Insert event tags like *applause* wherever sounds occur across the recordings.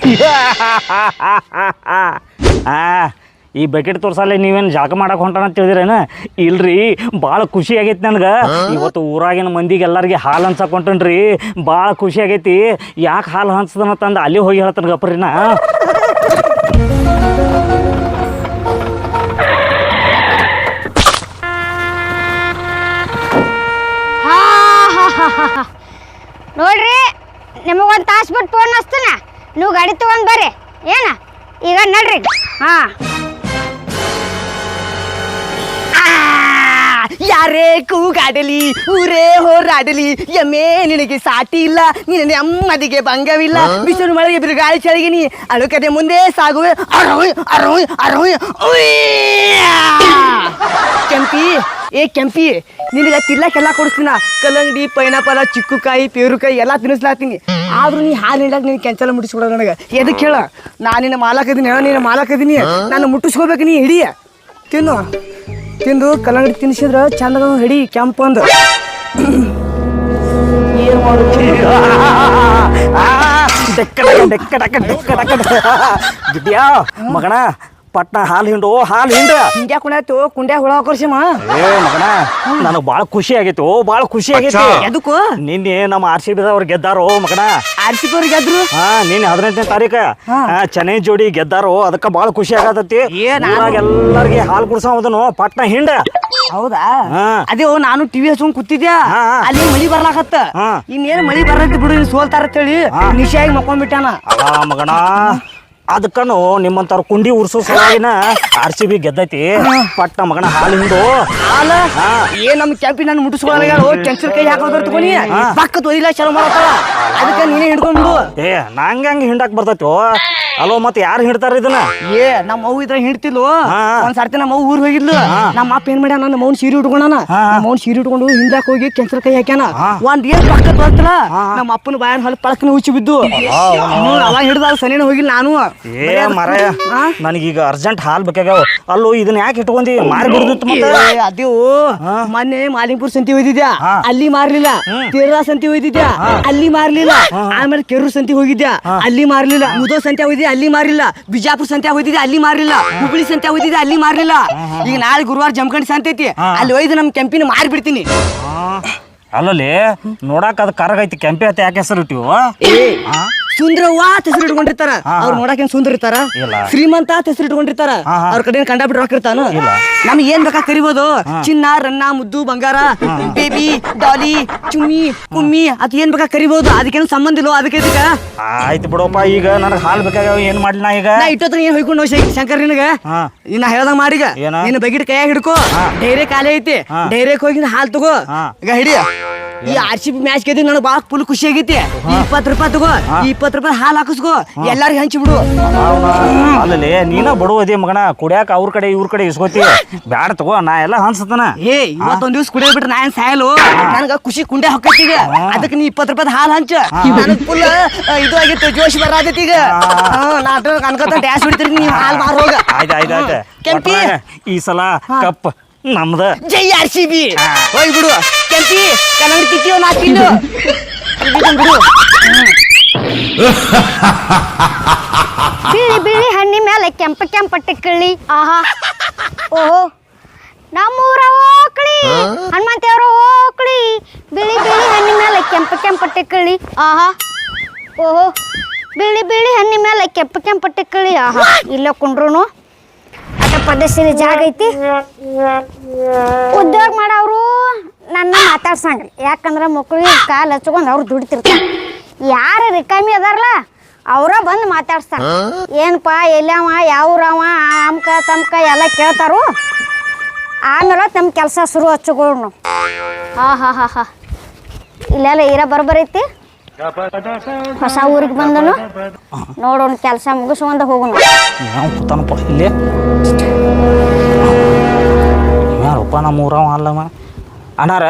*laughs* ಈ ಬಕೆಟ್ ತೋರ್ಸಲ್ಲ ನೀವೇನು ಜಾಕ ಮಾಡಕ್ಕೆ ಹೊಂಟಾನ ಅಂತ ತಿಳಿದ್ರೇನ? ಇಲ್ರಿ ಭಾಳ ಖುಷಿ ಆಗೈತಿ ನನಗೆ. ಇವತ್ತು ಊರಾಗಿನ ಮಂದಿಗೆ ಎಲ್ಲರಿಗೆ ಹಾಲು ಹಂಚಕ್ ಹೊಂಟನ್ರಿ. ಭಾಳ ಖುಷಿ ಆಗೈತಿ. ಯಾಕೆ ಹಾಲು ಹಂಚ್ದನ ತಂದು ಅಲ್ಲಿ ಹೋಗಿ ಹೇಳ್ತಾನೆ ಗಪ್ರಿ. ನೋಡ್ರಿ, ನಿಮಗೊಂದು ತಾಸು ಬಿಟ್ಟು ಫೋನ್ ಹಚ್ತಾನ? ನೀವು ಗಾಡಿ ತಗೊಂಡ್ ಬರ್ರಿ. ಏನ? ಈಗ ನಡ್ರಿ. ಹಾ. ಯಾರೇ ಕೂಗಾಡಲಿ ಊರೇ ಹೋರಾಡಲಿ ಎಮ್ಮೆ ನಿನಗೆ ಸಾಟಿ ಇಲ್ಲ ನಿನ್ನ ನೆಮ್ಮದಿಗೆ ಭಂಗವಿಲ್ಲ. ಬಿಸಿಲು ಮಳೆಗೆ ಬಿರುಗಾಳಿ ಚಳಿಗಿನಿ ಅಳುಕದೆ ಮುಂದೆ ಸಾಗುವೆ. ಅರೋಯ್ ಅರೋಯ್ ಅರೋಯ್ ಉಯ್ಯ! ಕೆಂಪಿ ಏ ಕೆಂಪಿ ನಿನಗೆ ತಿನ್ಲಕ್ಕೆಲ್ಲ ಕೊಡಿಸ್ತೀನ? ಕಲ್ಲಂಗಡಿ ಪೈನಾಪಲ ಚಿಕ್ಕುಕಾಯಿ ಪೇರುಕಾಯಿ ಎಲ್ಲ ತಿನ್ನಿಸ್ಲಾತೀನಿ. ಆದ್ರೂ ನೀ ಹಾಲು ಹಿಂಡಾಕ ನೀನು ಕೆಂಚಲ ಮುಟ್ಟಿಸ್ಕೊಡ ನನಗೆ. ಎದಕ್ಕೆ ಹೇಳ? ನಾನು ನಿನ್ನ ಮಾಲಕದೀನಿ ಹೇಳ ನೀನು ಮಾಲಾಕದಿನಿ ನಾನು ಮುಟ್ಟಿಸ್ಕೋಬೇಕು ನೀ ಹಿಡಿಯ ತಿನ್ನು. ತಿಂದು ಕಲ್ಲಂಗಡಿ ತಿನ್ಸಿದ್ರ ಚಂದ ಹಿಡಿ ಕೆಂಪು ಅಂದ. ಡೆಕ್ಕ ಡಕ್ಕ ಡೆಕ್ಕಡಕ ಡೆಕ್ಕಡಕ ಡೆಕ್ಕಡಕ ಗಿಡ್ಯಾ ಮಗಣ ಪಟ್ನ ಹಾಲು ಹಿಂಡು ಹಾಲು ಹಿಂಡು ಹಿಂಗ್ಯಾ ಕುಣ್ಯಾತು ಕುಂಡ್ಯಾ ಹುಳ ಹಾಕೋರ್ಸಿಮ ಏ ಮಗನ ನನಗೆ ಭಾಳ ಖುಷಿ ಆಗೈತಿ ಓ ಭಾಳ ಖುಷಿ ಆಗೈತಿ. ಎದಕ್ಕು? ನಿನ್ನೆ ನಮ್ಮ ಆರ್ ಸಿ ಬಿದವ್ರು ಗೆದ್ದಾರೋ ಮಗನ? ಆರ್ಸಿಕೋರ್ ಗೆದ್ರು? ಹಾ ನಿನ್ನೆ ಹದಿನೆಂಟನೇ ತಾರೀಕ. ಚೆನ್ನೈ ಜೋಡಿ ಗೆದ್ದಾರೋ ಅದಕ್ಕೆ ಭಾಳ ಖುಷಿ ಆಗತೈತಿ. ಎಲ್ಲರಿಗೆ ಹಾಲು ಕುಡ್ಸೋದನು ಪಟ್ನ ಹಿಂಡ ಹೌದಾ? ಹಾ. ಅದೇ ಓ ನಾನು ಟಿವಿ ಹಚ್ಕೊಂಡ್ ಕೂತಿದ್ಯಾ. ಅಲ್ಲಿ ಮಳಿ ಬರ್ಲಾಕತ್ತ. ಇನ್ನೇನು ಇನ್ನೇನ್ ಮಳಿ ಬರತ್ತೆ ಬಿಡು ಸೋಲ್ತಾರ ಅಂತೇಳಿ ಹಾ. ನಿಶಾಗಿ ಮಕ್ಕೊಂಡ್ಬಿಟ್ಟಾನ ಮಗನ. ಅದಕ್ಕನು ನಿಮ್ಮಂತವ್ರ ಕುಂಡಿ ಉರ್ಸೋ ಸಲುವಾಗಿನ ಆರ್ ಸಿ ಬಿ ಗೆದ್ದೈತಿ. ಪಟ್ಟ ಮಗನ ಹಾಲು ಹಿಂಡು. ಹಾಲ? ಹಾ. ಏನ್ ನಮ್ ಕ್ಯಾಂಪಿ ನಾನು ಮುಟ್ಟಿಸ್ಕೊಳ್ಳೋ ಓ ಕೆಂಚಲ್ ಕೈ ಹಾಕೋದ್ರ ತಗೋನಿ ಪಕ್ಕದ ಒಯ್ಲ ಚಲೋ ಮಾಡತ್ತಾಳ. ಅದಕ್ಕೆ ನೀನೇ ಹಿಡ್ಕೊಂಡು ಏ ನಂಗೆ ಹಂಗೆ ಹಿಂಡಕ್ ಬರ್ತೈತಿ. ಅಲೋ ಮತ್ತೆ ಯಾರು ಹಿಡ್ತಾರ ಇದನ್ನ? ಏ ನಮ್ಮ ಅವ್ವ ಇದ್ರ ಹಿಡ್ತಿಲ್ವ. ಒಂದ್ ಸರ್ತಿ ನಮ್ಮ ಅವ್ವ ಊರ್ ಹೋಗಿದ್ಲು. ನಮ್ಮ ಅಪ್ಪ ಏನ್ ಮಾಡ್ಯಾನ? ನಮ್ಮ ಅವ್ನ ಸೀರೆ ಉಟ್ಕೊಂಡಾನ. ನಮ್ಮ ಅವ್ನ ಸೀರೆ ಉಟ್ಕೊಂಡು ಹಿಂದಾಕ್ ಹೋಗಿ ಕೆಂಚರ್ ಕೈ ಹಾಕ್ಯಾನ. ಒಂದ್ ಏನ್ ಪಕ್ಕ ಬರ್ತಲ್ಲ ನಮ್ಮ ಅಪ್ಪನ ಬಾಯನ್ ಹೊಲ ಪಳಕನ ಉಚ್ಚಿ ಬಿದ್ದು. ಅವಾಗ ಹಿಡ್ದ ಸನೇನ ಹೋಗಿಲ್ಲ ನಾನು. ಏ? ನನಗೀಗ ಅರ್ಜೆಂಟ್ ಹಾಲ್ ಬೇಕಾಗ್ಯಾವ. ಅಲ್ಲೋ ಇದನ್ನ ಯಾಕೆ ಇಟ್ಕೊಂಡಿ? ಮಾರಿ ಬಿಡುದಿತ್ತು ಮತ್ತೆ? ಅದೇ ಮೊನ್ನೆ ಮಾಲಿಂಗ್ಪುರ್ ಸಂತಿ ಹೋಗಿದ್ಯಾ? ಅಲ್ಲಿ ಮಾರ್ಲಿಲ್ಲ. ತೇರಾ ಸಂತಿ ಹೋಗಿದ್ಯಾ? ಅಲ್ಲಿ ಮಾರ್ಲಿಲ್ಲ. ಆಮೇಲೆ ಕೆರೂರ್ ಸಂತಿ ಹೋಗಿದ್ಯಾ? ಅಲ್ಲಿ ಮಾರ್ಲಿಲ್ಲ. ಮುದೋ ಸಂತಿ ಹೋಗಿದ್ಯಾ? ಅಲ್ಲಿ ಮಾರಿಲ್ಲ. ಬಿಜಾಪುರ ಸಂತೆ ಹೋಯ್ತಿದ್ದೆ ಅಲ್ಲಿ ಮಾರಿಲ್ಲ. ಹುಬ್ಳಿ ಸಂತೆ ಹೋಯ್ತಿದ್ದೆ ಅಲ್ಲಿ ಮಾರಿಲ್ಲ. ಈಗ ನಾಳೆ ಗುರುವಾರ ಜಮಖಂಡಿ ಸಂತೆ ಐತಿ. ಅಲ್ಲಿ ಒಯ್ದು ನಮ್ ಕೆಂಪಿನ ಮಾರಿಬಿಡ್ತೀನಿ. ಅಲ್ಲಲ್ಲಿ ನೋಡಕ್ ಅದು ಕರಗೈತಿ. ಕೆಂಪೆ ಅಂತ ಯಾಕೆ ಹೆಸರು ಇಟ್ಟಿವು ಸುಂದರವ್ವ ಅಂತ ಹೆಸರು ಇಟ್ಕೊಂಡಿರ್ತಾರ. ಅವ್ರು ನೋಡಕ್ ಏನ್ ಸುಂದರ ಇರ್ತಾರ. ಶ್ರೀಮಂತ ಹೆಸರು ಇಟ್ಕೊಂಡಿರ್ತಾರ. ಅವ್ರ ಕಡೆ ಕಂಡಾಬಿಟ್ಟು ರೊಕ್ಕ ಇರ್ತಾನ. ನಮ್ಗೆ ಏನ್ ಬೇಕಾ ಕರಿಬೋದು. ಚಿನ್ನ ರನ್ನ ಮುದ್ದು ಬಂಗಾರ ಬೇಬಿ ಡಾಲಿ ಚುಮ್ಮಿ ಕುಮ್ಮಿ ಅದ್ ಏನ್ ಬೇಕಾ ಕರಿಬೋದು. ಅದಕ್ಕೇನು ಸಂಬಂಧ ಇಲ್ಲ ಅದಕ್ಕೆ ಇದಕ್ಕ ಆಯ್ತು ಬಿಡಪ್ಪ ಈಗ ನನಗೆ ಹಾಲು ಬೇಕಾಗ ಏನು ಮಾಡ್ಲಿ ನಾ ಈಗ? ನಾ ಇಟ್ಟೋತ್ರ ಏನ್ ಹೋಯ್ಕೊಂಡು ಶಂಕರ್ ನಿನಗ. ಇನ್ನ ಹೇಳ್ದಂಗ ಮಾಡಿಗ? ನಿನ್ನ ಬಗಿಟ್ ಕೈಯಾಗ ಹಿಡ್ಕೋ. ಡೈರೆ ಕಾಲೇ ಐತಿ. ಡೈರೆಕ್ಟ್ ಡೈರೆಕ್ ಹೋಗಿ ಹಾಲ್ ತಗೋ. ಈಗ ಹಿಡಿ ಈ ಆರ್ ಸಿ ಬಿ ಮ್ಯಾಚ್ ಗೆದ್ದು ನನಗೆ ಬಾಳ ಫುಲ್ ಖುಷಿ ಆಗೈತಿ. ಇಪ್ಪತ್ತು ರೂಪಾಯಿ ತಗೋ ಇಪ್ಪತ್ತು ರೂಪಾಯಿ ಹಾಲು ಹಾಕಿಸ್ಕೋ. ಎಲ್ಲಾರ್ಗಿ ಹಂಚಿ ಬಿಡು. ಅಲ್ಲಲ್ಲಿ ನೀನ ಬಡವದಿ ಮಗನ ಕುಡಿಯಾಕ ಅವ್ರ ಕಡೆ ಇವ್ರ ಕಡೆ ಇಸ್ಕೋತಿ. ಬ್ಯಾಡ ತಗೋ ನಾ ಎಲ್ಲ ಹನ್ಸತನ ಏ ಇವತ್ತೊಂದ್ ದಿವ್ಸ ಕುಡಿಯ ಬಿಟ್ರೆ ನಾ ಏನ್ ಸಾಯಲು? ನನಗ ಖುಷಿ ಕುಂಡೆ ಹಾಕೈತಿಗ ಈಗ. ಅದಕ್ಕೆ ನೀ ಇಪ್ಪತ್ತು ರೂಪಾಯಿ ಹಾಲು ಹಂಚ. ನನಗ್ ಫುಲ್ ಇದು ಆಗಿತ್ತು ಜೋಶ್ ಬರಾತೈತಿ ಈಗ. ನಾ ಅನ್ಕೋತ ಡ್ಯಾಸ್ ಬಿಡ್ತೀರಿ ನೀವು ಹಾಲು ಮಾರೋಗ ಆಯ್ತು ಆಯ್ತು ಆಯ್ತು. ಕೆಂಪಿ. ಈ ಸಲ ಕಪ್ ನಮ್ದ. ಜೈ ಆರ್ ಸಿ ಬಿ. ಹೋಗಿ ಬಿಡು. ಕೆಂಪಿ ಕನ್ನಡ ಕಿತ್ತಿಯೋ ನಾ ತಿನ್ನು ಬಿಡು ಬಿಳಿ ಬಿಳಿ ಹಣ್ಣಿ ಮೇಲೆ ಕೆಂಪ ಕೆಂಪ ಟಿಕ್ಕಳಿ ಆಹಾ. ಓಹೋ. ನಮ್ಮೂರ ಓಕಳಿ. ಹನುಮಂತೇವ್ರ ಓಕಳಿ. ಬಿಳಿ ಬಿಳಿ ಹಣ್ಣಿ ಮೇಲೆ ಕೆಂಪ ಕೆಂಪ ಟಿಕ್ಕಳಿ ಆಹಾ. ಓಹೋ. ಬಿಳಿ ಬಿಳಿ ಹಣ್ಣಿ ಮೇಲೆ ಕೆಂಪ ಕೆಂಪ ಟಿಕ್ಕಳಿ ಆಹಾ. ಇಲ್ಲ ಕುಂಡ್ರುನು. ಪದಸಿರಿ ಜಾಗ ಐತಿ. ಉದ್ಯೋಗ ಮಾಡವ್ರು ನನ್ನ ಮಾತಾಡ್ಸಂಗ್ರಿ ಯಾಕಂದ್ರೆ ಮಕ್ಳಿಗೆ ಕಾಲು ಹಚ್ಕೊಂಡು ಅವ್ರು ದುಡಿತಿರ್ತಾರೆ. ಯಾರು ರಿಕಾಮಿ ಅದಾರಲ್ಲ ಅವರ ಬಂದು ಮಾತಾಡ್ಸ್ತಾರ. ಏನಪ್ಪ ಎಲ್ಲವ ಯಾವ್ರವ ಅಮ್ಕ ತಮ್ಕ ಎಲ್ಲ ಕೇಳ್ತಾರು. ಆಮೇಲೆ ತಮ್ಮ ಕೆಲಸ ಶುರು ಹಚ್ಚುಗಳು ಹಾ ಹಾ ಹಾ ಹಾ ಇಲ್ಲೆಲ್ಲ ಇರ ಬರ್ಬರೈತಿ? ಹೊಸ ಊರಿಗೆ ಬಂದನು? ನೋಡೋಣ ಕೆಲಸ ಮುಗಿಸ್ಕೊಂಡ ಹೋಗೋಣ ಯಾವ ಕೂತಾನಪ್ಪ ಇಲ್ಲಿ? ಯಾರಪ್ಪ ನಮ್ಮ ಊರವ ಅಲ್ಲಮ್ಮ ಅಣ್ಣಾರ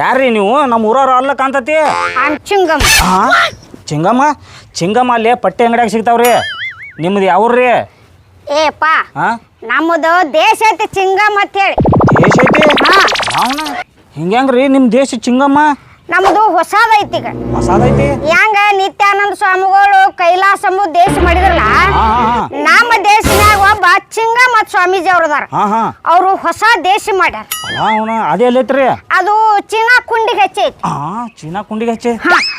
ಯಾರ್ರಿ ನೀವು? ನಮ್ಮ ಊರವ್ರು ಅಲ್ಲ ಕಾಂತತಿ ಚಿಂಗಮ್ಮ. ಹಾ ಚಿಂಗಮ್ಮ? ಚಿಂಗಮ್ಮ ಅಲ್ಲಿ ಪಟ್ಟಿ ಅಂಗಡಿಯಾಗ ಸಿಗ್ತಾವ್ರಿ. ನಿಮ್ದು ಯಾವ್ರಿ? ಏಪ್ಪ ಹಾ ನಮ್ಮದು ದೇಶ ಐತಿ ಚಿಂಗಮ್ಮ ಅಂತ ಹೇಳಿ. ದೇಶ ಐತಿ? ಹಾ. ಹಿಂಗ್ಯಾಂಗ್ರಿ ನಿಮ್ಮ ದೇಶ ಚಿಂಗಮ್ಮ? ನಮ್ಮದು ಹೊಸದೈತಿ ಈಗ. ಹೊಸದೈತಿ? ಹೆಂಗ ನಿತ್ಯಾನಂದ ಸ್ವಾಮಿಗಳು ಕೈಲಾಸ ದೇಶ ಮಾಡಿದ್ರಲ್ಲ? ನಮ್ಮ ದೇಶದಾಗ ಒಬ್ಬ ಚಿಂಗ ಮತ್ ಸ್ವಾಮೀಜಿ ಅವ್ರು ಅದಾರ. ಹಾ ಹಾ. ಅವರು ಹೊಸ ದೇಶ ಮಾಡ್ಯಾರ. ಅದೇ ಎಲ್ಲೈತ್ರಿ ಅದು ಚೀನಾ ಕುಂಡಿಗೆ ಹಚ್ಚೈತಿ ಆ ಚೀನಾ ಕುಂಡಿಗೆ ಹಚ್ಚಿ?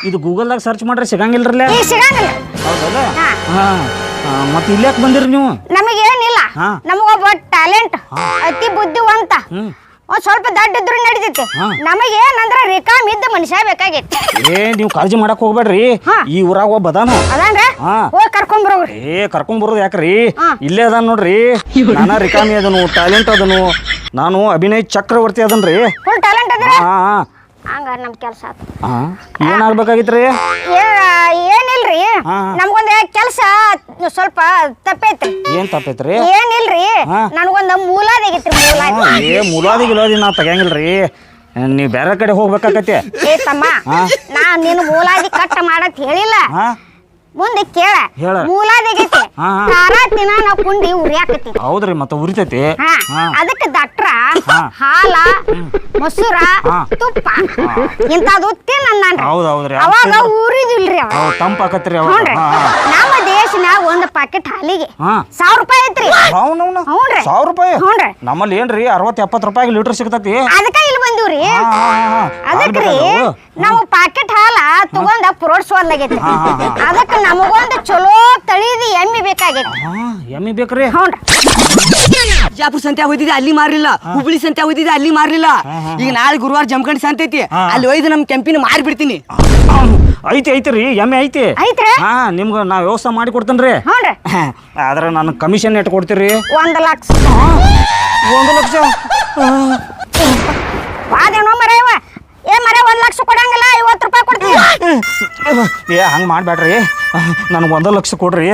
ಇದು ಗೂಗಲ್ದಾಗ ಸರ್ಚ್ ಮಾಡ್ರೆ ಸಿಗಂಗಿಲ್ರಲ್ಲ? ಸಿಗಂಗಿಲ್ಲ. ಹೌದಲ್ಲ? ಹಾ. ಮತ್ತೆ ಇಲ್ಲಿ ಯಾಕೆ ಬಂದಿರಿ ನೀವು? ನಮಗೇನಿಲ್ಲ. ನಮಗೊಬ್ಬ ಟ್ಯಾಲೆಂಟ್ ಅತಿ ಬುದ್ಧಿವಂತ. ಒಂದ್ ಸ್ವಲ್ಪ ದಡ್ಡ ಇದ್ರು ನಡೀತಿತ್ತು ನಮಗೆ ನಮಗೇನಂದ್ರ ರಿಕಾಮ್ ಇದ್ದ ಮನುಷ್ಯ ಬೇಕಾಗಿತ್ತು ಏ ನೀವು ಕಾಳಜಿ ಮಾಡಕ್ ಹೋಗ್ಬೇಡ್ರಿ. ಈ ಊರಾಗ ಒಬ್ಬ ಅದಾನ. ಅದಂಗ ಏ ಕರ್ಕೊಂಡ್ ಬರೋದು ಯಾಕ್ರಿ? ಇಲ್ಲೇ ಅದಾನ ನೋಡ್ರಿ. ನಾನ ರಿಕಾಮಿ ಅದನು ಟ್ಯಾಲೆಂಟ್ ಅದನು. ನಾನು ಅಭಿನಯ್ ಚಕ್ರವರ್ತಿ ಅದನ್ರಿ. ಫುಲ್ ಟ್ಯಾಲೆಂಟ್ ಅದ ಹಂಗ ನಮ್ ಕೆಲ್ಸ ಆತು. ರೀ ಏನಿಲ್ರಿ. ನಮ್ಗೊಂದ್ ಕೆಲ್ಸ ಸ್ವಲ್ಪ ತಪ್ಪೈತ್ರಿ. ಏನ್ ತಪ್ಪೈತ್ರಿ? ಏನಿಲ್ರಿ. ನನಗೊಂದು ಮೂಲಾದಾಗೈತ್ರಿ ಮೂಲಾದಿ. ಏ ಮೂಲಾದಿ ಗಿಲಾದಿ ನಾ ತೆಗಿಯಂಗಿಲ್ರಿ. ನೀವ್ ಬೇರೆ ಕಡೆ ಹೋಗ್ಬೇಕಾಕತಿ ಏ ತಮ್ಮ. ನಾ ನಿನ್ ಮೂಲಾದಿ ಕಟ್ ಮಾಡತ್ ಹೇಳಿಲ್ಲ. ಮುಂದೆ ಕೇಳ. ಹೇಳ. ಮೂಲಾದಾಗೈತಿ. ಹಾ, ಹಾ. ತಾರಾತಿನ ನಾವ್ ಕುಂಡಿ ಉರಿಯಾಕತಿ ಹೌದ್ರಿ ಮತ್ತೆ ಉರಿತೈತಿ. ಹಾ ಹಾ. ಅದಕ್ಕೆ ಡಾಕ್ಟ್ರ ಹಾ. ಹಾಲ ಮೊಸರ ಹಾ. ತುಪ್ಪ. ಇಂಥದ್ದು ತಿನ್ನಂದ್ರಿ ಹೌದ್ ಹೌದ್ರಿ. ಅವಾಗ ಊರಿದಿಲ್ರಿ ಅವ. ಹೌದ್ ತಂಪಾಕತ್ರಿ ಅವಾಗ. ಹ್ಞೂನ್ರಿ ಹಾ ಹಾ. ನಮ್ಮ ದೇಶನಾಗ ಒಂದ್ ಪ್ಯಾಕೆಟ್ ಹಾಲಿಗೆ. ಹಾ. ಸಾವಿರ ರೂಪಾಯಿ ಐತ್ರಿ. ಅವ್ನವ್ನ ಹ್ಞೂನ್ರಿ. ಸಾವಿರ ರೂಪಾಯಿ? ಹ್ಞೂನ್ರಿ. ನಮ್ಮಲ್ಲಿ ಏನ್ರಿ ಅರವತ್ತು ಎಪ್ಪತ್ತು ರೂಪಾಯಿಗೆ ಲೀಟರ್ ಸಿಗ್ತತಿ. ಅದಕ್ಕ ಇಲ್ಲಿ ಬಂದಿವ್ರಿ. ಹಾ, ಹಾ, ಹಾ, ಹಾ. ಅದಕ್ರಿ? ನಾವು ಪ್ಯಾಕೆಟ್ ಹಾಲ ತಗೊಂಡ ಪುರೋಡ್ಸೋದ್ಲಾಗೈತಿ ಹಾ, ಹಾ, ಹಾ. ಅದಕ್ಕ ನಮಗೊಂದು ಚಲೋ ತಳಿದ ಎಮ್ಮಿ ಬೇಕಾಗೈತಿ ಹಾ ಎಮ್ಮಿ ಬೇಕ್ರಿ? ಹ್ಞೂನ್ರಿ. ಬಿಜಾಪುರ ಸಂತೆ ಹೋಯ್ತಿದ್ದೆ ಅಲ್ಲಿ ಮಾರಿಲ್ಲ ಹುಬ್ಳಿ ಸಂತೆ ಹೋಯ್ತಿದ್ದೆ ಅಲ್ಲಿ ಮಾರಿಲ್ಲ ಈಗ ನಾಳೆ ಗುರುವಾರ ಜಮಖಂಡಿ ಸಂತೈತಿ ಐತಿ. ಹಾ. ಅಲ್ಲಿ ಹೋಯ್ದು ನಮ್ ಕೆಂಪಿನ ಮಾರಿ ಬಿಡ್ತೀನಿ ಅವ್ನು ಐತಿ ಐತ್ರಿ ಎಮ್ಮೆ ಐತಿ. ಐತ್ರಿ? ಹಾ ನಿಮ್ಗೆ ನಾ ವ್ಯವಸ್ಥೆ ಮಾಡಿ ಕೊಡ್ತೇನ್ರಿ. ಹ್ಞೂನ್ರಿ. ಆದ್ರೆ ನಾನು ಕಮಿಷನ್ ಎಟ್ ಕೊಡ್ತೀರಿ. ಒಂದ್ ಲಕ್ಷ. ಒಂದು ಲಕ್ಷ. ವಾದೇನೋ ಏ ಮರೆ ಒಂದ್ ಲಕ್ಷ ಕೊಡಂಗಿಲ್ಲ ಐವತ್ತು ರೂಪಾಯಿ ಕೊಡ್ತೀವಿ ಏ ಹಂಗೆ ಮಾಡಬೇಡ್ರಿ ನನಗೆ ಒಂದು ಲಕ್ಷ ಕೊಡ್ರಿ.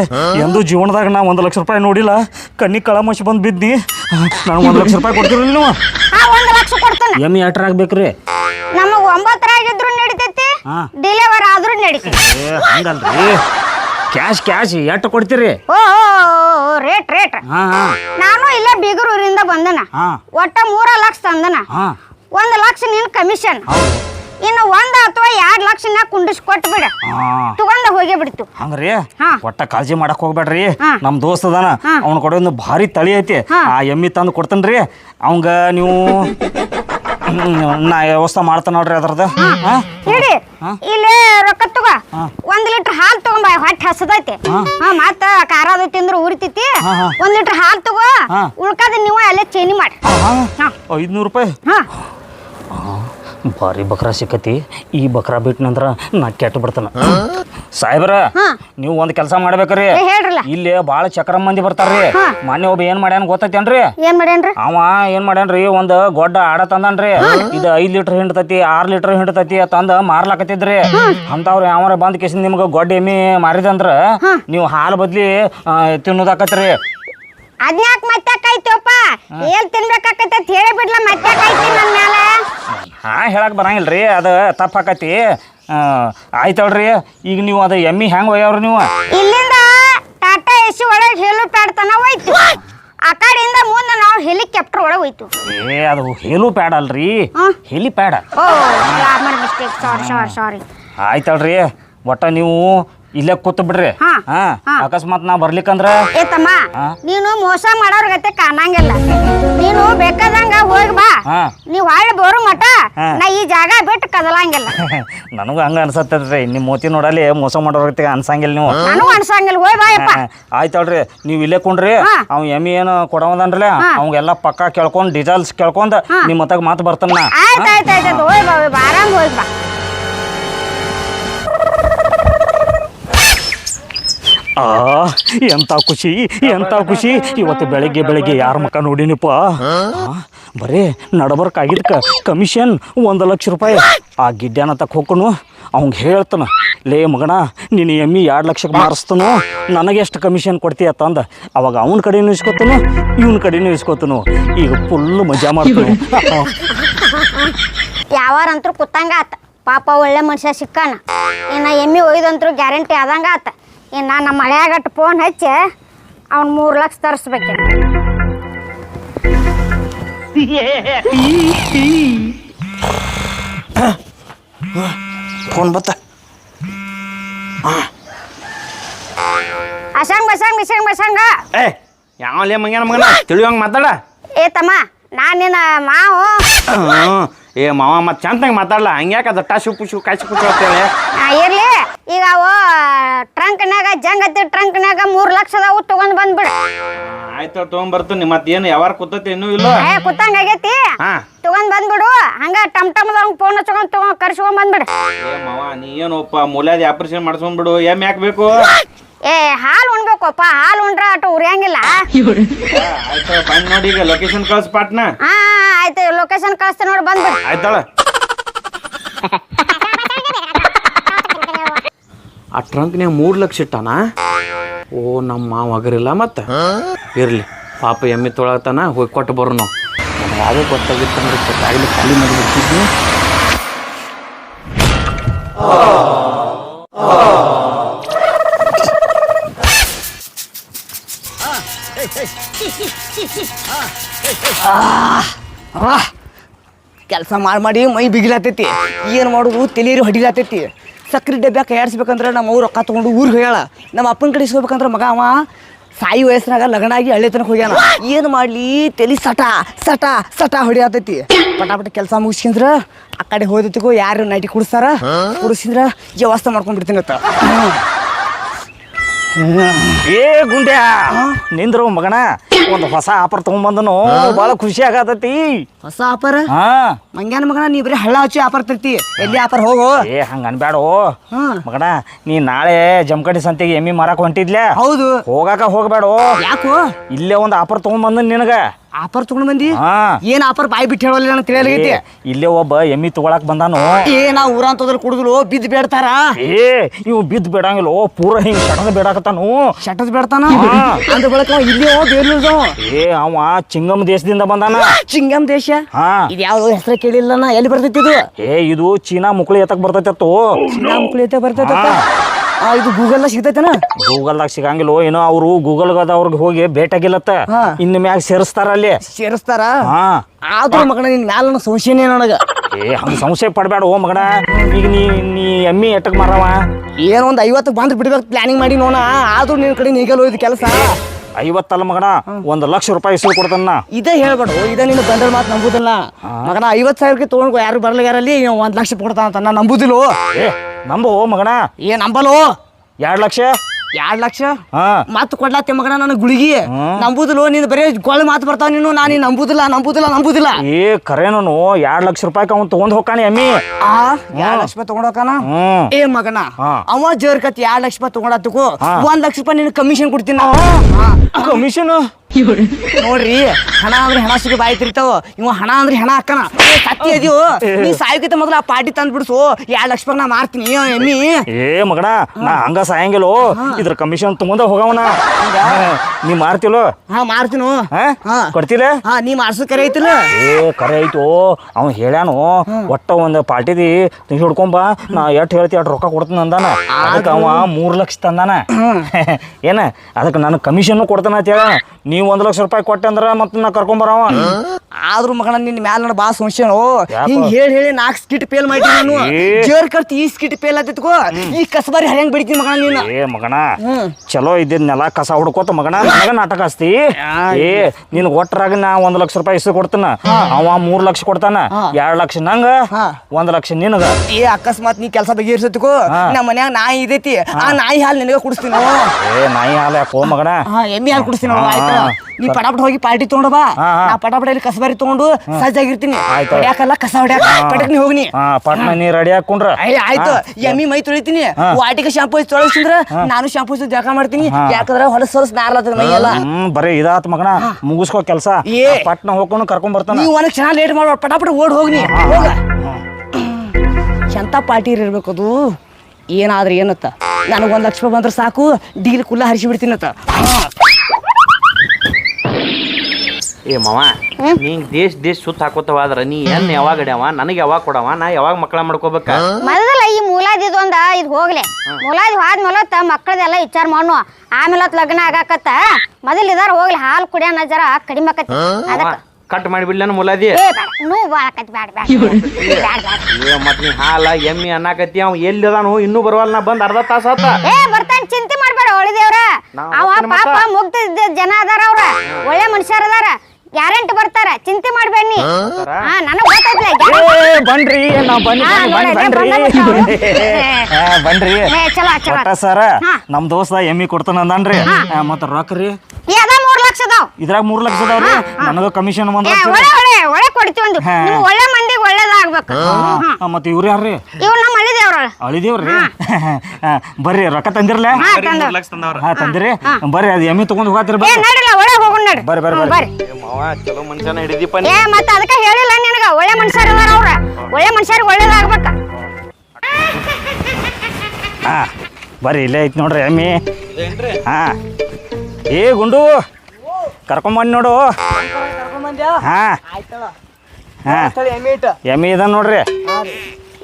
ಎಂದು ಜೀವನದಾಗ ನಾ ಒಂದು ಲಕ್ಷ ರೂಪಾಯಿ ನೋಡಿಲ್ಲ. ಕಣ್ಣಿ ಕಳಮಶಿ ಬಂದು ಬಿದ್ದಿ. ನಾನು ಒಂದು ಲಕ್ಷ ರೂಪಾಯಿ ಕೊಡ್ತೀರಿ ನೀವು. ಹಾ ಒಂದ್ ಲಕ್ಷ ಕೊಡ್ತಾನೆ. ಎಮ್ಮೆ ಎಟ್ರ ಆಗ್ಬೇಕ್ರಿ. ನಮಗ್ ಒಂಬತ್ತರಾಗಿದ್ರು ನಡಿತೈತಿ ಹಾ. ಡಿಲೆವರ್ ಆದ್ರೂ ನಡಿತೈತಿ. ಏ ಹಂಗಲ್ರಿ. ಕ್ಯಾಶ್ ಕ್ಯಾಶ್ ಎಟ್ಟು ಕೊಡ್ತೀರಿ? ಓ ರೇಟ್ ರೇಟ್. ಹಾಂ. ನಾನು ಇಲ್ಲೇ ಬೀಗರೂರಿಂದ ಬಂದನ. ಹಾಂ. ಒಟ್ಟ ಮೂರ ಲಕ್ಷ ತಂದನ. ಹಾಂ. ಒಂದ್ ಲಕ್ಷ ನಿನ್ ಕಮಿಷನ್ ಇನ್ನು ಒಂದ್ ಅಥವಾ ಎರಡ್ ಲಕ್ಷ ಕುಂಡಿಸ್ ಕೊಟ್ಟು ಬಿಡ. ತಗೊಂಡ ಹೋಗೇ ಬಿಡ್ತು. ಹಂಗ್ರಿ. ಒಟ್ಟ ಕಾಳಜಿ ಮಾಡಕ್ ಹೋಗ್ಬೇಡ್ರಿ. ನಮ್ ದೋಸ್ತ ಅದಾನ. ಅವ್ನ ಕೊಡೋದು ಒಂದು ಭಾರಿ ತಳಿ ಐತಿ. ಆ ಎಮ್ಮಿ ತಂದು ಕೊಡ್ತೇನ್ರಿ. ಅವಂಗ ನೀವು ನಾ ವ್ಯವಸ್ಥೆ ಮಾಡ್ತಾ ನೋಡ್ರಿ ಅದ್ರದ್ದು ಹೇಳಿ ಇಡಿ. ಇಲ್ಲೇ ರೊಕ್ಕ ತಗೋ. ಒಂದ್ ಲೀಟರ್ ಹಾಲ್ ತಗೊಂಬ ಹೊಟ್ಟೆ ಹಸದೈತಿ ಹಾ. ಮತ್ತ ಖಾರದ ತಿಂದ್ರೆ ಉರಿತೈತಿ. ಒಂದ್ ಲೀಟರ್ ಹಾಲ್ ತಗೋ. ಉಳ್ಕದ ನೀವು ಅಲ್ಲೇ ಚೇನಿ ಮಾಡಿ. ಐದ್ನೂರು ರೂಪಾಯಿ ಹಾ ಭಾರಿ ಬಕ್ರಾ ಸಿಕ್ಕತಿ. ಈ ಬಕ್ರಾ ಬಿಟ್ನಂದ್ರ ನಾ ಕೆಟ್ಟ ಬಿಡ್ತಾನ. ಸಾಹೇಬ್ರ. ನೀವು ಒಂದ್ ಕೆಲಸ ಮಾಡ್ಬೇಕ್ರಿ. ಏ, ಹೇಳ್ರಲ್ಲ. ಇಲ್ಲಿ ಬಾಳ ಚಕ್ರ ಮಂದಿ ಬರ್ತಾರ್ರಿ. ಮೊನ್ನೆ ಒಬ್ಬ ಏನ್ ಮಾಡ್ಯಾನ ಗೊತ್ತೈತೇನ್ರಿ? ಏನ್ ಮಾಡ್ಯಾನ್ರಿ? ಅವ ಏನ್ ಮಾಡ್ಯಾನ್ರಿ ಒಂದ್ ಗೊಡ್ಡ ಆಡ ತಂದನ್ರಿ. ಇದು ಐದ್ ಲೀಟರ್ ಹಿಂಡ್ತತಿ ಆರ್ ಲೀಟರ್ ಹಿಂಡ್ತತಿ ತಂದ ಮಾರ್ಲಾಕತ್ತಿದ್ರಿ. ಅಂತವ್ರ ಯಾವಾರ ಬಂದ್ ಕೇಸಿಂದ ನಿಮ್ಗ ಗೊಡ್ಡ ಎಮ್ಮಿ ಮಾರಿದಂದ್ರ ನೀವು ಹಾಲು ಬದ್ಲಿ ಆ, ತಿನ್ನೋದಾಕತ್ರಿ. ಅದ್ನ್ಯಾಕ್ ಮತ್ತೆ? ಕಾಯ್ತೇವಪ್ಪ ಏನ್ ತಿನ್ಬೇಕಾಕೈತಿ ಅಂತ ಹೇಳಿ ಬಿಡ್ಲ ಮತ್ತೆ ಮ್ಯಾಲ? ಹಾ ಹೇಳಕ್ ಬರಂಗಿಲ್ರಿ ಅದ ತಪ್ಪಾಕತಿ ಆಯ್ತಳ್ರಿ ಈಗ ನೀವು ಅದ ಎಮ್ಮಿ ಹೆಂಗ್ ಒಯ್ಯವ್ರಿ ನೀವು? ಇಲ್ಲಿಂದ ಟಾಟಾ ಎಸಿ ಒಳಗೆ ಹೇಳು ತನ ಹೋಯ್ತು ಆ ಕಡೆಯಿಂದ ಮುಂದೆ ನಾವು ಹೆಲಿಕಾಪ್ಟರ್ ಒಳಗೆ ಹೋಯ್ತು. ಏ ಅದು ಹೇಲು ಪ್ಯಾಡ್ ಅಲ್ರಿ? ಹೆಲಿ ಪ್ಯಾಡ ಓ ಮಿಸ್ಟೇಕ್ ಸಾರಿ ಸಾರಿ ಸಾರಿ ಆಯ್ತಳ್ರಿ ಒಟ್ಟ ನೀವು ಇಲ್ಲೇ ಕೂತ್ ಬಿಡ್ರಿ. ಹಾ. ಅಕಸ್ಮಾತ್ ನಾ ಬರ್ಲಿಕ್ಕಂದ್ರ? ಏ ತಮ್ಮ ಹಾ. ನೀನು ಮೋಸ ಮಾಡೋರ್ ಗತೆ ಕಾಣಂಗಿಲ್ಲ. ನೀನು ಬೇಕಾದಂಗ ಹೋಗಿ ಬಾ. ಹಾ. ನೀವ್ ಬೋರು ಹಾ. ನಾ ಈ ಜಾಗ ಬಿಟ್ಟು ಕದಲಂಗಿಲ್ಲ. *laughs* ನನಗೂ ಹಂಗ ಅನ್ಸತ್ತದ್ರಿ. ನಿಮ್ಮ ಮೋತಿ ನೋಡಲಿ ಮೋಸ ಮಾಡೋರ್ತಿ ಅನ್ಸಂಗಿಲ್ಲ ನೀವು. ನನಗೂ ಅನ್ಸಂಗಿಲ್ಲ. ಹೋಯ್ ಬಾಯಪ್ಪ ಆಯ್ತಳ್ರಿ ನೀವು ಇಲ್ಲೇ ಕುಂಡ್ರಿ. ಹಾ. ಅವ್ ಎಮ್ಮಿ ಏನು ಕೊಡವದನ್ರಲ್ಲ. ಅವಂಗೆಲ್ಲ ಪಕ್ಕ ಕೇಳ್ಕೊಂಡ್ ಡೀಟೇಲ್ಸ್ ಕೇಳ್ಕೊಂಡ್ ನಿಮ್ಮ ಮತ್ತಾಗ ಮಾತು ಬರ್ತಾನ ಆಯ್ತು ಆಯ್ತು ಆಯ್ತು. ಹೋಯ್ ಬಾ ಹೋಯ್ ಬಾ. ಆರಾಮ್ ಹೋಯ್ ಬಾ. ಆ, ಎಂತ ಖುಷಿ ಎಂತ ಖುಷಿ. ಇವತ್ತು ಬೆಳಗ್ಗೆ ಬೆಳಗ್ಗೆ ಯಾರ ಮಕ್ಕ ನೋಡಿನಿಪ್ಪ? ಬರೇ ಬರೀ ನಡಬರ್ಕಾಗಿದ್ಕ ಕಮಿಷನ್ ಒಂದು ಲಕ್ಷ ರೂಪಾಯಿ. ಆ ಗಿಡ್ಡನ ತಕ್ಕ ಹೋಗ್ಕೊನು ಅವಂಗೆ ಹೇಳ್ತಾನ, ಲೇ ಮಗಣ ನೀನು ಎಮ್ಮಿ ಎರಡು ಲಕ್ಷಕ್ಕೆ ಮಾರಿಸ್ತಾನು? ನನಗೆ ಎಷ್ಟು ಕಮಿಷನ್ ಕೊಡ್ತೀಯ ತಂದ? ಅವಾಗ ಅವನ ಕಡೆನೂ ಇಸ್ಕೊತನು, ಇವನ ಕಡೆನೂ ಇಸ್ಕೊತನು. ಈಗ ಫುಲ್ ಮಜಾ ಮಾಡ್ತಾನೆ. ಯಾವಾರಂತ್ರು ಕುತ್ತಂಗ ಆತ. ಪಾಪ ಒಳ್ಳೆ ಮನುಷ್ಯ ಸಿಕ್ಕಾನ. ಇನ್ನು ಎಮ್ಮಿ ಒಯ್ದಂತರೂ ಗ್ಯಾರಂಟಿ ಆದಂಗ ಆತ. ಇನ್ನು ನಮ್ಮ ಮಳೆಯಾಗಟ್ಟು ಫೋನ್ ಹಚ್ಚಿ ಅವ್ನು ಮೂರು ಲಕ್ಷ ತರಿಸ್ಬೇಕು ಫೋನ್ ಬತ್ತ. ಅಸಂಗ್ ಬಸಂಗ್ ಬಿಸಂಗ್ ಬಸಂಗ ಏ ಯಾವಲೇ ಮಂಗ್ಯಾನ ಮಗನ? ತಿಳಿಯೋಂಗ್ ಮಾತಾಡ. ಏ ತಮ್ಮ ನಾನು ನಿನ್ನ ಮಾವು. ಏ ಮಾವ ಮತ್ತೆ ಚಂದಂಗೆ ಮಾತಾಡಲ್ಲ ಹಂಗ್ಯಾಕ ಅದು? ಟಾಶು ಪುಷು ಕಾಶು ಪುಷು ಅಂತೇಳಿ. ಆ, ಇರ್ಲಿ. ಈಗ ಅವು ಟ್ರಂಕ್ನ್ಯಾಗ ಜಂಗತಿ ಟ್ರಂಕ್ನ್ಯಾಗ ಮೂರ್ ಲಕ್ಷ ಅದಾವು ತಗೊಂಡ್ ಬಂದ್ಬಿಡ. ಆಯ್ತು ತೊಗೊಂಬರ್ತೀನಿ ಮತ್ತೆ ಏನು ಯಾವಾರ ಕೂತತಿ ಇನ್ನೂ ಇಲ್ಲ? ಏ ಕುತ್ತಂಗ ಆಗೈತಿ. ಹಾ. ತಗೊಂಡ್ ಬಂದ್ಬಿಡು. ಹಂಗ ಟಮ್ ಟಮ್ ಫೋನ್ ಹಚ್ಕೊಂಡ್ ತಗೊಂಡ್ ಕರ್ಸ್ಕೊಂಡ್ ಬಂದ್ಬಿಡು. ಏ ಮಾವ ನೀ ಏನೋಪ್ಪ ಮೂಲ್ಯಾದ ಆಪರೇಷನ್ ಮಾಡ್ಸ್ಕೊಂಡ್ಬಿಡು ಎಮ್ಮೆ ಯಾಕೆ ಬೇಕು? ಏ ಹಾಲು ಉಣ್ಬೇಕಪ್ಪ ಹಾಲು ಉಂಡ್ರ ಅಟ್ಟು ಉರಿಯಂಗಿಲ್ಲ. ಆಯ್ತು ಬಂದ್ ನೋಡಿ ಈಗ ಲೊಕೇಶನ್ ಕಳ್ಸಿ ಪಾಟ್ನ. ಹಾ ಆಯ್ತು ಲೊಕೇಶನ್ ಕಳಿಸ್ತೀನಿ ನೋಡಿ ಬಂದ್ಬಿಡು. ಆಯ್ತಾಳ ಆ ಟ್ರಂಕ್ನ್ಯಾಗ ಮೂರು ಲಕ್ಷ ಇಟ್ಟಾನ ಓ ನಮ್ಮ ಮಾವ ಹಗರಿಲ್ಲ ಮತ್ತೆ ಇರಲಿ ಪಾಪ ಎಮ್ಮೆ ತೊಳತಾನ ಹೋಗಿ ಕೊಟ್ಟು ಬರೋ ನಾವು ಯಾವುದೇ ಗೊತ್ತಾಗಿತ್ತಂದ್ರೆ ಆಗಲಿ ಖಾಲಿ ಮಾಡಿ ಕೆಲಸ ಮಾಡಿ ಮಾಡಿ ಮೈ ಬಿಗಿಲಾತೈತಿ ಏನು ಮಾಡೋದು ತಲೆಯರು ಹೊಡಿಲಾತೈತಿ ಸಕ್ರೆ ಡಬ್ಬ ಕೈಯಾಡ್ಸ್ಬೇಕಂದ್ರೆ ನಮ್ಮ ಅವ್ರು ರೊಕ್ಕ ತೊಗೊಂಡು ಊರಿಗೆ ಹೋಗ್ಯಾಳ. ನಮ್ಮ ಅಪ್ಪನ ಕಡೆ ಇಸ್ಕೋಬೇಕಂದ್ರೆ ಮಗ ಅವ ಸಾಯಿ ವಯಸ್ಸಿನಾಗ ಲಗ್ನ ಆಗಿ ಹಳ್ಳಿ ತನಕ ಹೋಗ್ಯಾನ. ಏನು ಮಾಡಲಿ? ತಲೆ ಸಟ ಸಟ ಸಟ ಹೊಡಿಯತೈತಿ. ಪಟಾಪಟ ಕೆಲಸ ಮುಗಿಸ್ಕಿಂದ್ರ ಆ ಕಡೆ ಹೋದತಿಗೂ ಯಾರು ನೈಟಿ ಕುಡಿಸ್ತಾರ ಕುಡಿಸಿದ್ರ ವ್ಯವಸ್ಥೆ ಮಾಡ್ಕೊಂಡ್ಬಿಡ್ತೀನಿ ಅಂತ. ಏ ಗುಂಡ್ಯಾ ನಿಂದ್ರು ಮಗನ ಒಂದು ಹೊಸ ಆಫರ್ ತಗೊಂಬಂದನು ಬಹಳ ಖುಷಿ ಆಗತೈತಿ. ಹೊಸ ಆಫರ್? ಹಾ. ಮಂಗ್ಯಾನ ಮಗನ ನೀ ಬರೀ ಹಳ್ಳ ಹಚ್ಚಿ ಆಫರ್ ತರ್ತಿ. ಎಲ್ಲಿ ಆಫರ್ ಹೋಗು? ಏ ಹಂಗ ಅನ್ಬ್ಯಾಡು. ಮಗಣ ಮಗನ ನೀ ನಾಳೆ ಜಮ್ಕಟ್ಟಿ ಸಂತೆಗೆ ಎಮ್ಮಿ ಮಾರಕ್ ಹೊಂಟಿದ್ಲೆ ಹೌದು. ಹೋಗಾಕ ಹೋಗ್ಬೇಡ ಯಾಕೋ? ಇಲ್ಲೇ ಒಂದು ಆಫರ್ ತಗೊಂಬಂದನ್ ನಿನಗ. ಆಫರ್ ತಗೊಂಡ್ ಬಂದಿ? ಹಾ. ಏನ್ ಆಫರ್ ಬಾಯಿ ಬಿಟ್ಟು ಹೇಳೋಲ್ಲ ನನಗೆ ತಿಳಿಯಲಾಗೈತಿ ಏ, ಇಲ್ಲೇ ಒಬ್ಬ ಎಮ್ಮಿ ತಗೊಳಕ್ ಬಂದಾನು? ಏ ನಾ ಊರಂತದ್ರ ಕುಡಿದ್ರು ಬಿದ್ದು ಬೇಡ್ತಾರ? ಏ ಇವ್ ಬಿದ್ದು ಬೇಡಂಗಿಲ್ಲ ಪೂರ ಹಿಂಗ್ ಸಡನ್ ಬೇಡಾಕತ್ತಾನು. ಶಟದ ಬೇಡತಾನ? ಹಾ. ಬೆಳಕ ಬಳಕ ಇಲ್ಲಿ ಬೇರ್ಲಿಲ್ದ ಏ ಅವ ಚಿಂಗಮ್ ದೇಶದಿಂದ ಬಂದಾನ. ಚಿಂಗಮ್ ದೇಶ? ಹಾ. ಇದು ಯಾವ ಹೆಸರು ಕೇಳಿಲ್ಲ ನಾ ಎಲ್ಲಿ ಬರ್ತೈತಿ ಇದು? ಏ ಇದು ಚೀನಾ ಮುಕ್ಳಿ ಎತ್ತಕ್ ಬರ್ತೈತೆ ಚೀನಾ ಮುಕ್ಳಿ ಬರ್ತೈತ ಹಾ. ಇದು ಗೂಗಲ್ ಸಿಗ್ತೈತನ? ಗೂಗಲ್ದಾಗ ಸಿಗಂಗಿಲ್ಲ ಏನೋ ಅವರು ಗೂಗಲ್ ಅವ್ರಿಗೆ ಹೋಗಿ ಭೇಟಾಗಿಲ್ಲತ್ತ ಹಾ. ಇನ್ನು ಮ್ಯಾಗ ಸೇರಿಸ್ತಾರ ಅಲ್ಲಿ. ಸೇರಿಸ್ತಾರ? ಹಾ. ಆದ್ರೂ ಮಗನ ನಿನ್ ಮ್ಯಾಲ ಸಂಶಯನೇ ನನಗ. ಏ ಹಂಗ ಸಂಶಯ ಪಡ್ಬೇಡ ಓ ಮಗಣ ಈಗ ನೀ ನೀ ಎಮ್ಮಿ ಎಟ್ಟಕ್ ಮಾರವ? ಏನೋ ಒಂದ್ ಐವತ್ತು ಬಂದ್ ಬಿಡ್ಬೇಕು ಪ್ಲಾನಿಂಗ್ ಮಾಡಿ ನೋಣ ಆದ್ರೂ ನಿನ್ ಕಡೆ ನೀಗಲ್ ಹೋಯ್ದು ಕೆಲಸ. ಐವತ್ತಲ್ಲ ಮಗಣ ಒಂದ್ ಲಕ್ಷ ರೂಪಾಯಿ ಇಸ್ಕೊ ಕೊಡ್ತಾನ ಇದೇ ಹೇಳ್ಬೇಡು ಇದೇ ನಿನ್ನ ಬಂದ್ರ ಮಾತು ನಂಬುದಿಲ್ಲ. ಮಗನ ಐವತ್ ಸಾವಿರಕ್ಕೆ ತೊಗೊಂಡು ಯಾರು ಬರ್ಲಾಗ್ಯಾರಲ್ಲಿ ಇವ ಒಂದ್ ಲಕ್ಷ ಕೊಡ್ತಾನ ಅಂತ ನಾ ನಂಬುದಿಲ್ಲ. ಏ ನಂಬು ಓ ಮಗನ. ಏ ನಂಬಲು? ಎರಡು ಲಕ್ಷ. ಎರಡ್ ಲಕ್ಷ? ಮತ್ ಕೊಡ್ಲಾತಿ ಮಗನ ನನ್ನ ಗುಳಿಗಿ. ನಂಬುದಿಲ್ಲ ನೀನು ಬರೀ ಗೊಳ್ ಮಾತು ಬರ್ತಾವ ನೀನು. ನಾನು ನೀನ್ ನಂಬುದಿಲ್ಲ ನಂಬುದಿಲ್ಲ ನಂಬುದಿಲ್ಲ. ಏ ಕರೇನು ಎರಡ್ ಲಕ್ಷ ರೂಪಾಯಿ ಅವ್ನು ತಗೊಂಡ್ ಹೋಗಾನೆ ಅಮ್ಮಿ. ಎರಡ್ ಲಕ್ಷ ರೂಪಾಯಿ ತಗೊಂಡೋಕಾನ ಏ ಮಗನ ಅವ ಜರ್ಕತ್ ಎರಡ್ ಲಕ್ಷ ರೂಪಾಯಿ ತಗೊಂಡತ್ತಕು. ಒಂದ್ ಲಕ್ಷ ರೂಪಾಯಿ ನಿನ್ ಕಮಿಷನ್ ಕೊಡ್ತೀನಿ ನಾ. ಕಮಿಷನ್? ನೋಡ್ರಿ ಹಣ ಅಂದ್ರೆ ಹಣ ಸಿಗ ಬಾಯಿ ತಿರ್ತಾವ. ಇವ ಹಣ ಅಂದ್ರೆ ಹಣ ಹಾಕನ ಸತ್ಯ ಅದೀವು ನೀ ಸಾಯೋಕಿತ ಮೊದಲು ಆ ಪಾರ್ಟಿ ತಂದ್ಬಿಡ್ಸು. ಎರಡ್ ಲಕ್ಷ ರೂಪಾಯಿ ನಾ ಮಾರ್ತೀನಿ ಎಮ್ಮಿ ಏ ಮಗನ ನಾ ಹಂಗ ಸಾಯಂಗಿಲ್ಲ. ಇದ್ರ ಕಮಿಷನ್ ತಗೊಂಡ ಹೋಗವನ. ನೀ ಮಾರ್ತಿಲೋ ಹಾ ಮಾರ್ತೀನು. ಹಾ. ಕೊಡ್ತಿಲ್ಲ ಹಾ ನೀ ಮಾಡ್ಸೋ ಕರೆ ಐತಿಲ್ಲ ಏ ಕರೆ ಐತು ಅವ್ನ್ ಹೇಳ್ಯಾನು ಒಟ್ಟ ಒಂದು ಪಾರ್ಟಿದಿ ಹಿಡ್ಕೊಂಬ ನಾ ಎಷ್ಟ್ ಹೇಳ್ತಿ ಅಷ್ಟ್ ರೊಕ್ಕ ಕೊಡ್ತೀನಿ ಅಂದಾನ. ಅದಕ್ಕೆ ಅವ ಮೂರ್ ಲಕ್ಷ ತಂದಾನ. *laughs* ಏನ ಅದಕ್ಕೆ ನಾನು ಕಮಿಷನ್ ಕೊಡ್ತಾನ ಅಂತ ಹೇಳ. ನೀ ಒಂದ್ ಲಕ್ಷ ರೂಪಾಯಿ ಕೊಟ್ಟೆ ಅಂದ್ರ ಮತ್ತೆ ನಾ ಕರ್ಕೊಂಬರವ ಆದ್ರೂ ಮಗನ ನಿನ್ನ ಮ್ಯಾಲ ನೋಡ ಬಾ ಸಂಶಯನು. ಯಾಕೋ? ಹಿಂಗ್ ಹೇಳಿ ಹೇಳಿ ನಾಲ್ಕು ಸ್ಕಿಟ್ ಪೇಲ್ ಮಾಡಿ ನಾನು. ಜೇರ್ ಕರ್ತಿ ಈ ಸ್ಕಿಟ್ ಪೇಲ್ ಆತಿತ್ಕೋ. ಈ ಕಸಬಾರಿ ಹರ್ಯಾಂಗ್ ಬಿಡ್ತೀನಿ ಮಗನ ನೀನು. ಏ ಮಗನ. ಚಲೋ ಇದ್ದಿದ್ನೆಲ್ಲ ಕಸ ಹುಡ್ಕೋತ ಮಗನ ನನಗ ನಾಟಕ ಹಸ್ತಿ ಏ ನಿನ್ ಒಟ್ಟರಾಗ ನಾ ಒಂದ್ ಲಕ್ಷ ರೂಪಾಯಿ ಇಸ್ದು ಕೊಡ್ತಾನ. ಅವ ಮೂರ್ ಲಕ್ಷ ಕೊಡ್ತಾನ. ಎರಡ್ ಲಕ್ಷ ನಂಗ. ಒಂದ್ ಲಕ್ಷ ನಿನಗ. ಏ ಅಕಸ್ಮಾತ್ ನೀ ಕೆಲಸ ಬಗೆಹರಿಸತ್ಕೋ ನಮ್ ನಮ್ಮ ಮನ್ಯಾಗ ನಾಯಿ ಇದೈತಿ. ಆ ನಾಯಿ ಹಾಲ್ ನಿನಗ ಕುಡಿಸ್ತೀನಿ ನಾವು. ಏ ನಾಯಿ ಹಾಲ್ ಯಾಕೋ ಮಗನ? ಎಮ್ಮಿ ಹಾಲು ಕುಡಿಸ್ತೀನಿ ನಾವು, ಆಯ್ತಾ? ನೀ ಪಟಾಪಟ ಹೋಗಿ ಪಾರ್ಟಿ ತಗೊಂಡು ಬಾ. ನಾ ಪಟಾಪಟ ಇಲ್ಲಿ ಕಸಬಾರಿ ತಗೊಂಡು ಸಜ್ಜಾಗಿರ್ತೀನಿ. ಆಗಿರ್ತೀನಿ ಹೊಡ್ಯಾಕಲ್ಲ ಕಸ ಹೊಡ್ಯಾಕ. ಪಟಕ್ ನೀ ಹೋಗ್ನಿ. ಪಟ್ನ ನೀ ರೆಡಿ ಹಾಕೊಂಡ್ರ. ಆಯ್ತು. ಎಮ್ಮಿ ಮೈ ತೊಳಿತೀನಿ. ವಾಟಿಗೆ ಶಾಂಪು ತೊಳಿಸಿದ್ರ ನಾನು ಶಾಂಪೂ ಜಳಕ ಮಾಡ್ತೀನಿ. ಯಾಕಂದ್ರೆ ಹೊಲಸ್ ಹೊಲಸ್ ನಾರ್ಲತ್ತದ ಮೈ ಎಲ್ಲ. ಹ್ಮ್ ಬರೀ ಇದಾತ್ ಮಗನ. ಮುಗಿಸ್ಕೋ ಕೆಲಸ. ಏ. ಪಟ್ನ ಹೋಗ್ಕೊಂಡು ಕರ್ಕೊಂಡ್ ಬರ್ತಾನ. ನೀವು ಒನಗ್ ಚೆನ್ನಾಗಿ ಲೇಟ್ ಮಾಡೋ ಪಟಾಪಟ ಓಡ್ ಹೋಗ್ನಿ ಹೋಗ. ಎಂತ ಪಾರ್ಟಿ ಇರ್ಬೇಕು ಅದು? ಏನಾದ್ರೆ ಏನತ್ತ? ನನಗೆ ಒಂದು ಲಕ್ಷ ರೂಪಾಯಿ ಬಂದ್ರೆ ಸಾಕು. ಡೀಲ್ ಕುಲ್ಲ ಹರಿಸಿ ಬಿಡ್ತೀನತ್ತ. ಏ ಮಾವ ನೀಂಗ್ ದೇಶ ದೇಶ ಸುತ್ತ ಹಾಕೋತವಾದ್ರ ನೀ ಏನ್ ಯಾವಾಗ ಅಡ್ಯಾವ ನನಗೆ ಯಾವಾಗ ಕೊಡವ ನಾ ಯಾವಾಗ ಮಕ್ಕಳ ಮಾಡ್ಕೋಬೇಕ? ಮೊದಲ ಈ ಮೂಲಾದಿ ಒಂದ ಇದು ಹೋಗ್ಲಿ. ಮೂಲಾದಿ ಹೋದ್ಮೇಲೆ ತ ಮಕ್ಕಳದೆಲ್ಲ ವಿಚಾರ ಮಾಡ್ನು. ಆಮೇಲೆ ಹೊತ್ತು ಲಗ್ನ ಆಗಾಕತ್ತ. ಮೊದಲ ಇದಾರ ಹೋಗ್ಲಿ ಹಾಲು ಕುಡಿಯೋಣ ಜರ ಕಡಿಮೆ ಆಕತ್ತ. ಅದಕ್ಕ. ಕಟ್ ಮಾಡಿಬಿಡ್ಲೇನು ಮುಲಾದಿ. ಏ ಬೇಡ ನೋವು ಬಾಳಕತಿ ಬ್ಯಾಡ ಬ್ಯಾಡ ಬ್ಯಾಡ ಬ್ಯಾಡ ಏ ಮತ್ ನೀ ಹಾಲ ಎಮ್ಮಿ ಅನ್ನಕತ್ತಿ ಅವ್ ಎಲ್ಲಿ ಅದಾನು ಇನ್ನೂ ಬರವಲ್ಲ ನಾ ಬಂದ್ ಅರ್ಧ ತಾಸ ಆತ. ಏ ಬರ್ತಾನೆ ಚಿಂತೆ ಮಾಡ್ಬೇಡ ಹೊಳಿದೇವ್ರ ಅವ ಪಾಪ ಮುಗ್ದ ಜನ ಅದಾರ ಅವ್ರ. ಒಳ್ಳೆ ಮನುಷ್ಯರ ಅದಾರ. ಗ್ಯಾರಂಟಿ ಬರ್ತಾರ? ಚಿಂತೆ ಮಾಡ್ಬೇಡಿ ಹಾ ನನಗ್ ಗೊತ್ತೈತ್ಲೆ ಏ ಬನ್ರಿ ನಾವ್ ಬನ್ನಿ ಹಾ, ಬನ್ನಿ ನೋಡೇ, ಬನ್ರಿ. ಬಂದ ಬನ್ರಿ. ಏ ಚಲೋ ಚಲೋ. ಕೊಟ್ಟ ಸರ ಹಾ. ನಮ್ ದೋಸ್ತ ಎಮ್ಮಿ ಕೊಡ್ತಾನ ಅಂದನ್ರಿ. ಆ, ಮತ್ತ ರೊಕ್ಕ ರೀ? ಏ ಅದ ಮೂರ್ ಲಕ್ಷ ಅದಾವ್. ಇದ್ರಾಗ ಮೂರ್ ಲಕ್ಷ ಅದಾವ್ರಿ ನನಗ ಕಮಿಷನ್ ಏ ಲಕ್ಷ ಒಳ್ಳೆ ಒಳ್ಳೆ ಒಳ್ಳೆ ಕೊಡ್ತೀವಿ ಒಂದು ಹಾ. ನಿಮ್ಗ್ ಒಳ್ಳೆ ಮಂದಿಗೆ ಒಳ್ಳೇದಾಗ್ಬೇಕು. ಮತ್ತ ಇವ್ರು ಯಾರ್ರಿ? ಇವ್ ನಮ್ಮ ಅಳಿದೇವ್ರಳ ಅಳಿದೇವ್ರಿ? ಬರ್ರಿ ರೊಕ್ಕ ತಂದಿರ್ಲ? ಹಾ ತಂದ. ಹಾ ತಂದಿರಿ? ಬರ್ರಿ ಅದು ಎಮ್ಮಿ ತಗೊಂಡ್ ಹೋಗತ್ರಿ ಏ ಬರ್ರಿ. ನಡಿಲ್ಲ ಒಳಗ್ ಹೋಗೋಣ ನೋಡಿ ಬರ್ರಿ, ಬರ್ರಿ, ಬರ್ರಿ. ಬರ್ರಿ. ಮಾವ ಚಲೋ ಮನುಷ್ಯನ ಹಿಡಿದಿಪ್ಪ ಏ ಮತ್ತೆ ಅದಕ್ಕೆ ಹೇಳಿಲ್ಲ ನಿನಗ ಒಳ್ಳೆ ಮನುಷ್ಯರು ಅವ್ರ. ಒಳ್ಳೆ ಮನುಷ್ಯರಿಗೆ ಒಳ್ಳೇದಾಗ್ಬೇಕ ಹಾ ಬರ್ರಿ ಇಲ್ಲೇ ಐತಿ ನೋಡ್ರಿ ಎಮ್ಮಿ. ಹಾ. ಏ ಗುಂಡು ಕರ್ಕೊಂಬಂದ್ ನೋಡು. ಹಾ. ಹಾ. ಎಮ್ಮಿ ಇದ ನೋಡ್ರಿ.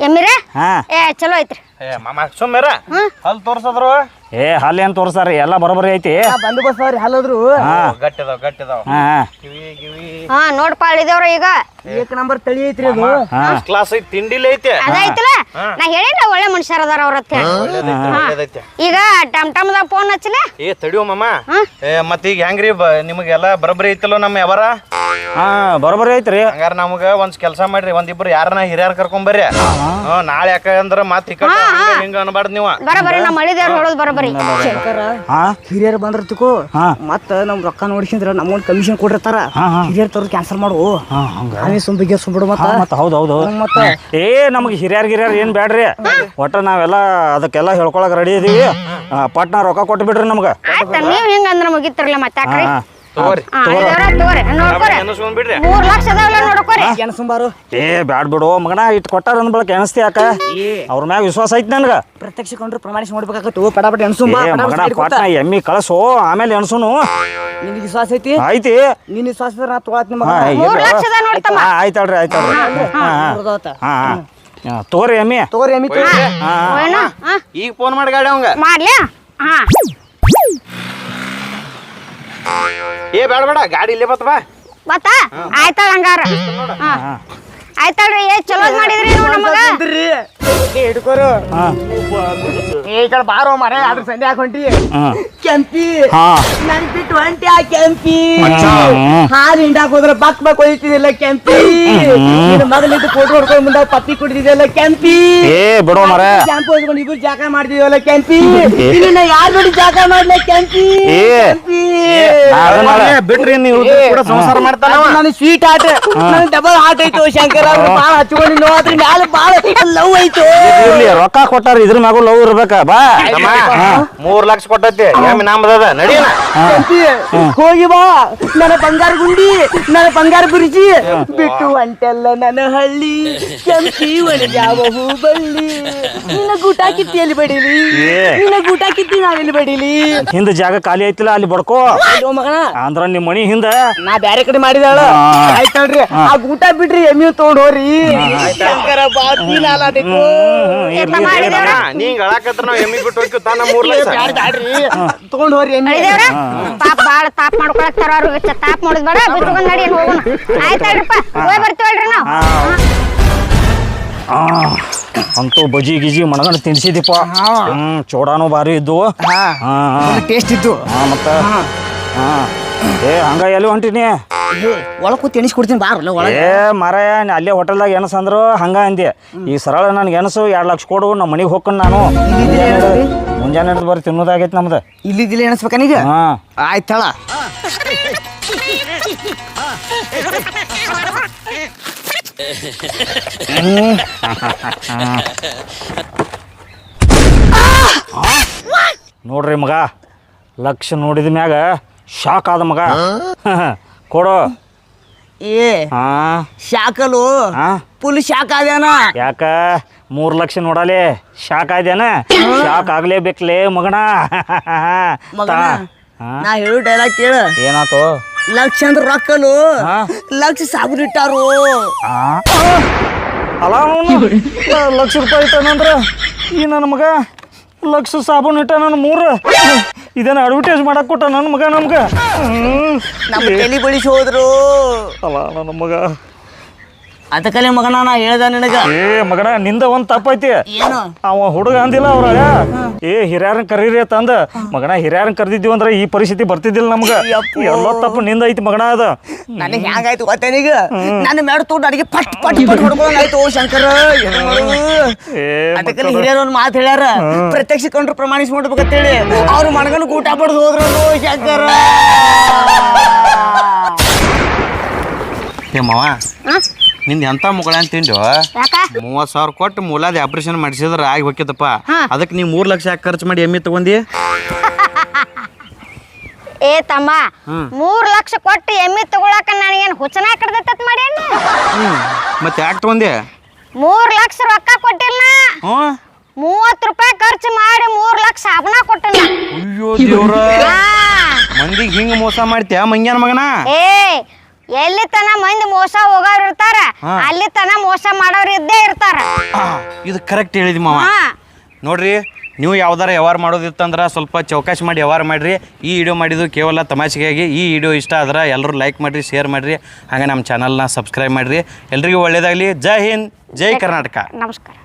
ಎಮ್ಮಿರೆ? ಹಾ. ಏ ಚಲೋ ಐತ್ರಿ. ಮಾಮ ಸುಮ್ಮೇರ ತೋರ್ಸದ್ರು? ಏ ಹಾಲು ಏನ್ ತೋರ್ಸಾರಿ? ಎಲ್ಲ ಬರೋಬರಿ ಐತಿ. ಬಂದು ಬಸ್ಸವ್ರಿ ಹಲ್ಲದ್ರು ಹಾ. ಗಟ್ಟಿದಾವ್ ಗಟ್ಟಿದಾವ್. ಕಿವಿ ಗಿವಿ ಹಾ ಈಗ. ಏಕ್ ನಂಬರ್ ತಳಿ ಐತ್ರಿ ಅದು. ಕ್ಲಾಸ್ ಐತಿ ತಿಂಡಿಲಿ ಐತೆ. ಅದೈತಲ್ಲ ನಾ ಹೇಳಿಲ್ಲ ಒಳ್ಳೆ ಮನುಷ್ಯರ ಅದಾರ ಅವ್ರ ಒಳ್ಳೇದೈತೆ ಈಗ ಟಮ್ ಟಮ್ದಾಗ ಫೋನ್ ಹಚ್ಚಲೆ ಏ ತಡಿಯೋ ಮಾಮ. ಏ ಮತ್ತ ಈಗ ಹೆಂಗ್ರಿ ಬ- ನಿಮಗೆಲ್ಲ ಬರೋಬರಿ ಐತಲ್ಲ ನಮ್ಮ ಯಾವಾರ? ಹಾ ಬರೋಬರಿ ಐತ್ರಿ. ಹಂಗಾರ ನಮಗ ಒಂದ್ ಕೆಲಸ ಮಾಡ್ರಿ ಒಂದಿಬ್ರು ಯಾರನ್ನ ಹಿರಿಯರ್ ಕರ್ಕೊಂಡ್ ಬರ್ರಿ. ನಾಳೆ ಯಾಕಂದ್ರ ಮತ್ ಈ ಕಡೆ ಹಿಂಗ ಹಿಂಗ ಅನ್ಬಾರ್ದು ನೀವು. ಬರೋಬರಿ ನಮ್ಮ ಅಳಿದೇವ್ರು ಹೇಳೋದು ಬರೋಬರಿ ಹಾ? ಹಿರಿಯರ್ ಬಂದ್ರ ತಿಕೋ ಹಾ. ಮತ್ತ ನಮ್ ರೊಕ್ಕ ನೋಡ್ಸಿದ್ರ ನಮ್ಗೊಂದ್ ಕಮಿಷನ್ ಕೊಟ್ಟಿರ್ತಾರ. ಹಾ, ಹಾ. ಹಿರಿಯರ್ ತವ್ರ ಕ್ಯಾನ್ಸಲ್ ಮಾಡು. ಹಾ ಹಂಗ. ನಾವೇ ಸುಮ್ ಬಿಗ್ಗೆ ಸುಮ್ಬಿಡು ಮತ್ತ ಮತ್ತ ಹೌದು ಹೌದು ಹ್ಮ್, ಮತ್ತ? ಏ ನಮಗೆ ಹಿರಿಯರ್ ಗಿರಿಯರ್ ಏನ್ ಬೇಡ್ರಿ ಒಟ್ಟ ನಾವೆಲ್ಲ ಅದಕ್ಕೆಲ್ಲ ಹೇಳ್ಕೊಳಕ್ ರೆಡಿ ಇದೀವಿ. ಪಟ್ನಾ ಪಟ್ನ ರೊಕ್ಕ ಕೊಟ್ಟು ಬಿಡ್ರಿ ನಮ್ಗೆ. ಆಯ್ತ ನೀವ್ ಹಿಂಗ ಅಂದ್ರ ಮುಗಿತಿರ್ಲ ಮತ್ತೆ ಯಾಕ್ರಿ? ಹಾ ಹಾ, ಅಳಿದೇವ್ರ ತಗೋರಿ. ಮೂರ್ ಲಕ್ಷ ಅದಾವಲ್ಲ ನೋಡ್ಕೊರಿ. ಏ ಬ್ಯಾಡ್ ಬಿಡು. ಮಗನ ಇಟ್ ಕೊಟ್ಟಾರ ಅಂದ್ ಬಳಕ ಎಣಸ್ತಿ ಯಾಕ? ಅವ್ರ ಮ್ಯಾಗ ವಿಶ್ವಾಸ ಐತಿ ನನ್ಗ. ಪ್ರತ್ಯಕ್ಷ ಕೊಂಡ್ರೆ ಪ್ರಮಾಣಿಸಿ ನೋಡ್ಬೇಕಾಗತ್ತು. ಪಟಾಪಟ ಎಣ್ಸುಂಬ ಮಗನ ಕೊಟ್ಟ. ಎಮ್ಮಿ ಕಳಸು. ಆಮೇಲೆ ಎಣಸುನು. ನಿನ್ಗೆ ವಿಶ್ವಾಸ ಐತಿ? ಐತಿ ನಿನ್ ವಿಶ್ವಾಸ ಇದ್ರ ನಾ ತೊಗೊಳತ್ ನೋಡ್ತಮ್ಮ. ಆಯ್ತಾಳ್ರಿ ಆಯ್ತಾಳ್ರಿ ಹಾ ತಗೋರಿ ಎಮ್ಮಿ. ತಗೋ. ಹಾ ಈಗ ಫೋನ್ ಮಾಡಿ ಗಾಡಿ ಅವಂಗ. ಮಾಡ್ಲಿ? ಹಾ. ಏ ಬೇಡ ಬೇಡ ಗಾಡಿ ಇಲ್ಲೇ ಬತ್ತ ಬಾ ಮತ್ತ ಆಯ್ತಾಳ ಹಂಗಾರ ಹಾ ಆಯ್ತಾಳ್ರಿ ಏ ಚಲೋ ಮಾಡಿದ್ರಿ ನಮಗ ಹಿಡ್ಕೋರು. ಬಾರೋ ಅದ್ರ ಕೆಂಪಿ. ಹಾ. ನನ್ ಬಿಟ್ಟು ಹೊಂಟಿ ಆ ಕೆಂಪಿ. ಹ್ಮ್. ಹಾಲು ಹಿಂಡಾಕ್ ಹೋದ್ರೆ ಬಕ್ ಕೆಂಪಿ. ನಿನ್ನ ಫೋಟೋ ಹೊಡ್ಕೊಂಡು ಮುಂದೆ ಪತ್ತಿ ಕುಡಿದಿದೆಲ್ಲ ಕೆಂಪಿ. ಏ ಬಿಡೋ ಮರ. ಶಾಂಪು ಹೊಡ್ಕೊಂಡು ಇಬ್ರು ಜಾಕ ಮಾಡ್ತಿದೀವಲ್ಲ ಕೆಂಪಿ. ಇದನ್ನ ಯಾರ್ ನೋಡಿ ಜಾಕ ಮಾಡ್ಲ ಕೆಂಪಿ? ಬಿಟ್ರಿ ನೀವು ಕೂಡ ಸಂಸಾರ ಮಾಡ್ತಾನ ನನಗೆ ಸ್ವೀಟ್ ಆಟ ನನಗೆ ಡಬಲ್ ಹಾಟ್ ಐತೋ ಶಂಕರ ಅವ್ರು ಬಾಳ ಹಚ್ಕೊಂಡು ನೋಡ್ರಿ ಮ್ಯಾಲ ಬಾಳ ಲವ್ ಐತು. ಇರ್ಲಿ ರೊಕ್ಕ ಕೊಟ್ಟಾರ ಇದ್ರ ಮಗು ಲವ್ ಇರ್ಬೇಕ. ಬಾ. ಮೂರ್ ಲಕ್ಷ ಕೊಟ್ಟತಿ. ಎಮ್ಮಿ ನಡಿ ನಡೀನ. ಹೋಗಿ ಬಾ. ನನ್ನ ಬಂಗಾರ ಗುಂಡಿ ನನ್ನ ಬಂಗಾರ ಬುರ್ಜಿ ಬಿಟ್ಟು ಅಂಟೆಲ್ಲ ನನ್ನ ಹಳ್ಳಿ. ಕೆಂಪಿ ಒಣಗ್ಯಾವ ಹೂ ಬಳ್ಳಿ ನಿನ್ನ ಗೂಟ ಕಿತ್ತಿ ಎಲ್ಲಿ ಬಡಿಲಿ? ನಿನ್ನ ಗೂಟ ಕಿತ್ತಿ ನಾವೆಲ್ಲಿ ಬಡಿಲಿ? ಹಿಂದ ಜಾಗ ಖಾಲಿ ಐತಿಲ್ಲ ಅಲ್ಲಿ ಬಡ್ಕೋ. ಮಗನ. ಅಂದ್ರ ನಿಮ್ ಮನಿ ಹಿಂದ. ನಾ ಬ್ಯಾರೆ ಕಡೆ ಮಾಡಿದಾಳ. ಆಯ್ತಲ್ರಿ ಆ ಗೂಟ ಬಿಡ್ರಿ ಎಮ್ಮಿ ತಗೊಂಡ್ ಹೋರಿ. ಶಂಕರ ಬಾ ತೀನ್ ಹಾಲಾಟಿತ್ತು ಎತ್ತ ಮಾಡಿದೇವ್ರ ನೀ ಹಿಂಗ ಅಳಾಕತ್ರ ನಾವ್ ಎಮ್ಮಿ ಬಿಟ್ಟು ಹೋಗ್ತೀವಿ ತಾನ ಮೂರ್ ಲಕ್ಷ ಬ್ಯಾಡ ಬ್ಯಾಡ್ರಿ ತಗೊಂಡ್ ಹೋರಿ ಎಮ್ಮಿ. ಪಾಪ ಬಾಳ ತಾಪ್ ಮಾಡ್ಕೊಳಕ್ತಾರ ಅವ್ರಿಗೆ ತಾಪ್ ಮಾಡೋದ್ ಬೇಡ ಬಿಟ್ಕೊಂಡ್ ನಡಿ ಹೋಗೋಣ ಆಯ್ತಾಳ್ರಿಪ್ಪ ಹೋಗಿ ಬರ್ತೀವಲ್ರಿ ನಾವು. ಆ, ಅಂತೂ ಬಜಿ ಗಿಜಿ ಮಣಗಂಡ್ ತಿನ್ಸಿದಿಪ್ಪ ಹ್ಮ್ ಚೋಡಾನು ಭಾರಿ ಇದ್ದು ಹಾ. ಹಾ ಟೇಸ್ಟ್ ಇದ್ದು ಮತ್ತ? ಹಾ. ಏ ಹಂಗ ಎಲ್ಲಿ ಹೊಂಟಿನಿ? ಒಳಗ್ ಕೂತ್ ಎಣಿಸ್ ಕೊಡ್ತೀನಿ ಬಾರಲ್ಲ ಒಳಗೆ. ಏ ಮಾರಾಯ ನೀ ಅಲ್ಲೇ ಹೋಟೆಲ್ದಾಗ ಎಣಸಂದ್ರು ಹಂಗ ಅಂದೆ. ಈ ಸರಳ ನನ್ಗೆ ಎಣಸು ಎರಡು ಲಕ್ಷ ಕೊಡು ನಮ್ಮ ಮನೆಗೆ ಹೋಗ್ಕೊಂಡು ನಾನು. ಮುಂಜಾನೆ ಹಿಡಿದು ಬರ್ರಿ ತಿನ್ನೋದಾಗೈತಿ ನಮ್ದು. ಇಲ್ಲಿದ್ದಿಲ್ಲ ಎಣಿಸ್ಬೇಕನೀಗ ಹಾ. ಆಯ್ತಳ ನೋಡ್ರಿ ಮಗ ಲಕ್ಷ ನೋಡಿದ ಮ್ಯಾಗ ಶಾಕ್ ಆದ ಮಗ. ಕೊಡು. ಏ ಹಾ. ಶಾಖಲು ಹಾ. ಫುಲ್ ಶಾಖ ಅದೇನ ಯಾಕ? ಮೂರ್ ಲಕ್ಷ ನೋಡಲೆ. ಶಾಕ್ ಆಯ್ದೇನ ಶಾಕ್ ಆಗ್ಲೇಬೇಕ್ಲೇ ಮಗಣ ಮಗನ ಹಾ? ನಾ ಹೇಳು ಡೈಲಾಗ್ ಕೇಳ. ಏನಾತು? ಲಕ್ಷ ಅಂದ್ರ ರೊಕ್ಕಲು. ಹಾ? ಲಕ್ಷ ಸಾಬೂನ್ ಇಟ್ಟಾರು. ಆ? ಅಲ್ಲ ಅವ್ನು? ಲಕ್ಷ ರೂಪಾಯಿ ಇಟ್ಟಾನಂದ್ರ? ಈ ನನ್ನ ಮಗ? ಲಕ್ಷ ಸಾಬೂನ್ ಇಟ್ಟ ನನ್ನ ಮೂರು. ಇದನ್ನ ಅಡ್ವರ್ಟೈಸ್ ಮಾಡಕ್ ಕೊಟ್ಟ ನನ್ನ ಮಗ ನಮ್ಗ. ಹ್ಮ್. ನಮ್ಮ ತಲೆ ಬಳಿಸಿ ಹೋದ್ರು ಅಲ್ಲ ನನ್ನ ಮಗ. ಅದಕ್ಕಲೆ ಮಗನ ನಾ ಹೇಳ್ದ ನಿನಗ. ಏ ಮಗನ ನಿಂದ ಒಂದ್ ತಪ್ಪೈತಿ ಏನು? ಅವ ಹುಡುಗ ಅಂದಿಲ್ಲ ಅವ್ರಾಗ ಏ ಹಿರಿಯರನ್ ಕರೀರಿ ಅಂತ ಅಂದ ಮಗನ ಹಿರಿಯರನ್ ಕರೆದಿದ್ದೀವಿ ಅಂದ್ರೆ ಈ ಪರಿಸ್ಥಿತಿ ಬರ್ತಿದ್ದಿಲ್ಲ ನಮ್ಗ. ಎಲ್ಲ ತಪ್ಪು ನಿಂದ ಐತಿ ಮಗನ ಅದ. ನನಗೆ ಹೆಂಗಾಯ್ತು ಗೊತ್ತೇನೀಗ ನನ್ನ ಮೇಡ ತೋಟ ಅಡಿಗೆ ಪಟ್ ಪಟ್ ಪಟ್ ಹೊಡ್ಕೊಂಡಾಯ್ತು ಓ ಶಂಕರ ಅದಕ್ಕಲ್ಲಿ ಹಿರಿಯರು ಒಂದು ಮಾತು ಹೇಳ್ಯಾರ. ಪ್ರತ್ಯಕ್ಷ ಕಂಡ್ರು ಪ್ರಮಾಣಿಸಿ ಮಾಡ್ಬೇಕಂತೇಳಿ. ಅವ್ರು ಮನಗನ್ ಊಟ ಪಡೆದು ಹೋದ್ರು ಶಂಕರ. ಏ ಮಾವ? ನಿಂದ ಎಂತ ಮುಗಳ ಅಂತ ತಿಂಡು ಯಾಕ? ಮೂವತ್ ಸಾವಿರ ಕೊಟ್ಟು ಮೂಲಾದಿ ಆಪರೇಷನ್ ಮಾಡಿಸಿದ್ರ ಆಗಿ ಹಾ. ಅದಕ್ಕೆ ನೀ ಮೂರ್ ಲಕ್ಷ ಯಾಕೆ ಖರ್ಚು ಮಾಡಿ ಎಮ್ಮಿ ತಗೊಂಡಿ ಏ ತಮ್ಮ ಮೂರ್ ಲಕ್ಷ ಕೊಟ್ಟು ಎಮ್ಮಿ ತಗೊಳಕ ನನಗೇನು ಹುಚ್ಚನ ಕಡ್ದತ್ತ ಮಾಡ್ಯಾನ ಹ್ಮ್. ಮತ್ತೆ ಯಾಕೆ ತಗೊಂಡಿ ಮೂರ್ ಲಕ್ಷ ರೊಕ್ಕ ಕೊಟ್ಟಿಲ್ಲ ಹ್ಞೂ. ಮೂವತ್ತು ರೂಪಾಯಿ ಖರ್ಚು ಮಾಡಿ ಮೂರ್ ಲಕ್ಷ ಹಬನ ಕೊಟ್ಟಿಲ್ಲ ಅಯ್ಯೋ ದೇವ್ರ. ಮಂದಿಗೆ ಹಿಂಗ ಮೋಸ ಮಾಡ್ತೀಯ ಮಂಗ್ಯಾನ ಮಗನ? ಏ ಎಲ್ಲಿ ತನ ಮಂದಿ ಮೋಸ ಹೋಗೋರು ಇರ್ತಾರ ಹಾ. ಅಲ್ಲಿ ತನ ಮೋಸ ಮಾಡೋರು ಇದ್ದೇ ಇರ್ತಾರ. ಇದು ಕರೆಕ್ಟ್ ಹೇಳಿದಿ ಮಾವ. ಹಾ. ನೋಡ್ರಿ ನೀವು ಯಾವ್ದಾರ ವ್ಯವಹಾರ ಮಾಡೋದಿತ್ತಂದ್ರೆ ಸ್ವಲ್ಪ ಚೌಕಾಶಿ ಮಾಡಿ ವ್ಯವಹಾರ ಮಾಡಿರಿ. ಈ ವಿಡಿಯೋ ಮಾಡಿದ್ದು ಕೇವಲ ತಮಾಷೆಗಾಗಿ. ಈ ವಿಡಿಯೋ ಇಷ್ಟ ಆದ್ರೆ ಎಲ್ಲರೂ ಲೈಕ್ ಮಾಡಿರಿ ಶೇರ್ ಮಾಡಿರಿ. ಹಾಗೆ ನಮ್ಮ ಚಾನಲ್ನ ಸಬ್ಸ್ಕ್ರೈಬ್ ಮಾಡಿರಿ. ಎಲ್ರಿಗೂ ಒಳ್ಳೇದಾಗಲಿ. ಜೈ ಹಿಂದ್ ಜೈ ಕರ್ನಾಟಕ. ನಮಸ್ಕಾರ.